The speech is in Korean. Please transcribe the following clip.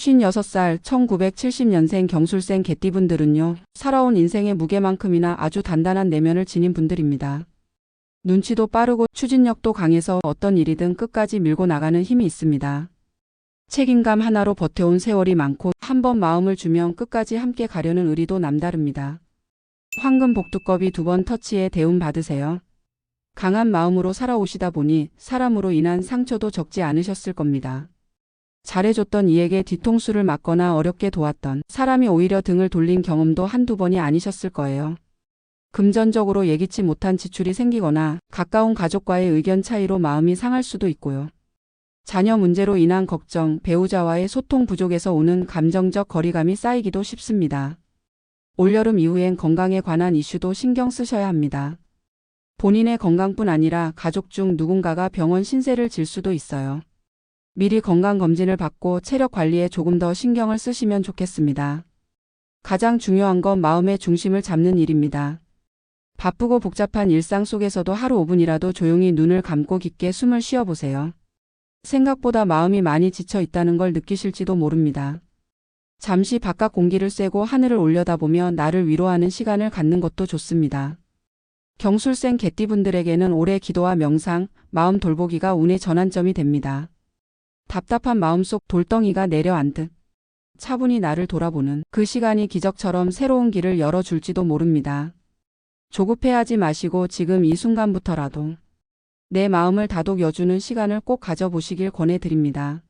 56살 1970년생 경술생 개띠분들은요. 살아온 인생의 무게만큼이나 아주 단단한 내면을 지닌 분들입니다. 눈치도 빠르고 추진력도 강해서 어떤 일이든 끝까지 밀고 나가는 힘이 있습니다. 책임감 하나로 버텨온 세월이 많고 한 번 마음을 주면 끝까지 함께 가려는 의리도 남다릅니다. 황금 복두껍이 두 번 터치에 대운 받으세요. 강한 마음으로 살아오시다 보니 사람으로 인한 상처도 적지 않으셨을 겁니다. 잘해줬던 이에게 뒤통수를 맞거나 어렵게 도왔던 사람이 오히려 등을 돌린 경험도 한두 번이 아니셨을 거예요. 금전적으로 예기치 못한 지출이 생기거나 가까운 가족과의 의견 차이로 마음이 상할 수도 있고요. 자녀 문제로 인한 걱정, 배우자와의 소통 부족에서 오는 감정적 거리감이 쌓이기도 쉽습니다. 올여름 이후엔 건강에 관한 이슈도 신경 쓰셔야 합니다. 본인의 건강뿐 아니라 가족 중 누군가가 병원 신세를 질 수도 있어요. 미리 건강검진을 받고 체력 관리에 조금 더 신경을 쓰시면 좋겠습니다. 가장 중요한 건 마음의 중심을 잡는 일입니다. 바쁘고 복잡한 일상 속에서도 하루 5분이라도 조용히 눈을 감고 깊게 숨을 쉬어보세요. 생각보다 마음이 많이 지쳐 있다는 걸 느끼실지도 모릅니다. 잠시 바깥 공기를 쐬고 하늘을 올려다보며 나를 위로하는 시간을 갖는 것도 좋습니다. 경술생 개띠분들에게는 올해 기도와 명상, 마음 돌보기가 운의 전환점이 됩니다. 답답한 마음속 돌덩이가 내려앉듯 차분히 나를 돌아보는 그 시간이 기적처럼 새로운 길을 열어줄지도 모릅니다. 조급해하지 마시고 지금 이 순간부터라도 내 마음을 다독여주는 시간을 꼭 가져보시길 권해드립니다.